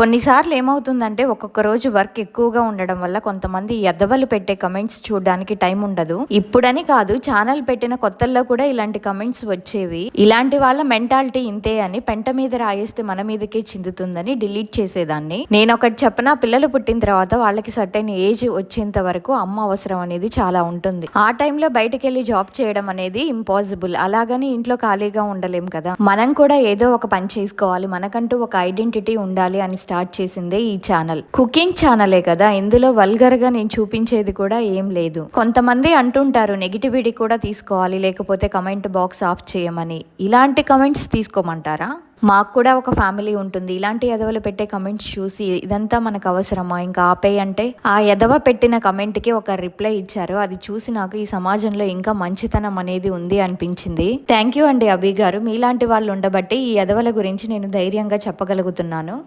కొన్నిసార్లు ఏమవుతుందంటే ఒక్కొక్క రోజు వర్క్ ఎక్కువగా ఉండడం వల్ల కొంతమంది ఎద్దవలు పెట్టే కమెంట్స్ చూడడానికి టైం ఉండదు. ఇప్పుడని కాదు ఛానల్ పెట్టిన కొత్తల్లో కూడా ఇలాంటి కమెంట్స్ వచ్చేవి. ఇలాంటి వాళ్ళ మెంటాలిటీ ఇంతే అని పెంట మీద రాయేస్తే మన మీదకే చిందుతుందని డిలీట్ చేసేదాన్ని. నేను ఒకటి చెప్పనా పిల్లలు పుట్టిన తర్వాత వాళ్ళకి సర్టైన్ ఏజ్ వచ్చేంత వరకు అమ్మ అవసరం అనేది చాలా ఉంటుంది. ఆ టైంలో బయటకు వెళ్ళి జాబ్ చేయడం అనేది ఇంపాసిబుల్. అలాగని ఇంట్లో ఖాళీగా ఉండలేం కదా. మనం కూడా ఏదో ఒక పని చేసుకోవాలి. మనకంటూ ఒక ఐడెంటిటీ ఉండాలి అని స్టార్ట్ చేసిందే ఈ ఛానల్. కుకింగ్ ఛానలే కదా ఇందులో వల్గర్గా నేను చూపించేది కూడా ఏం లేదు. కొంతమంది అంటుంటారు నెగిటివిటీ కూడా తీసుకోవాలి లేకపోతే కమెంట్ బాక్స్ ఆఫ్ చేయమని. ఇలాంటి కమెంట్స్ తీసుకోమంటారా? మాకు కూడా ఒక ఫ్యామిలీ ఉంటుంది ఇలాంటి ఎదవలు పెట్టే కమెంట్స్ చూసి ఇదంతా మనకు అవసరమా? ఇంకా ఆపే అంటే ఆ ఎదవ పెట్టిన కమెంట్కి ఒక రిప్లై ఇచ్చారు అది చూసి నాకు ఈ సమాజంలో ఇంకా మంచితనం అనేది ఉంది అనిపించింది. థ్యాంక్ యూ అండి అభి గారు మీలాంటి వాళ్ళు ఉండబట్టి ఈ ఎదవల గురించి నేను ధైర్యంగా చెప్పగలుగుతున్నాను.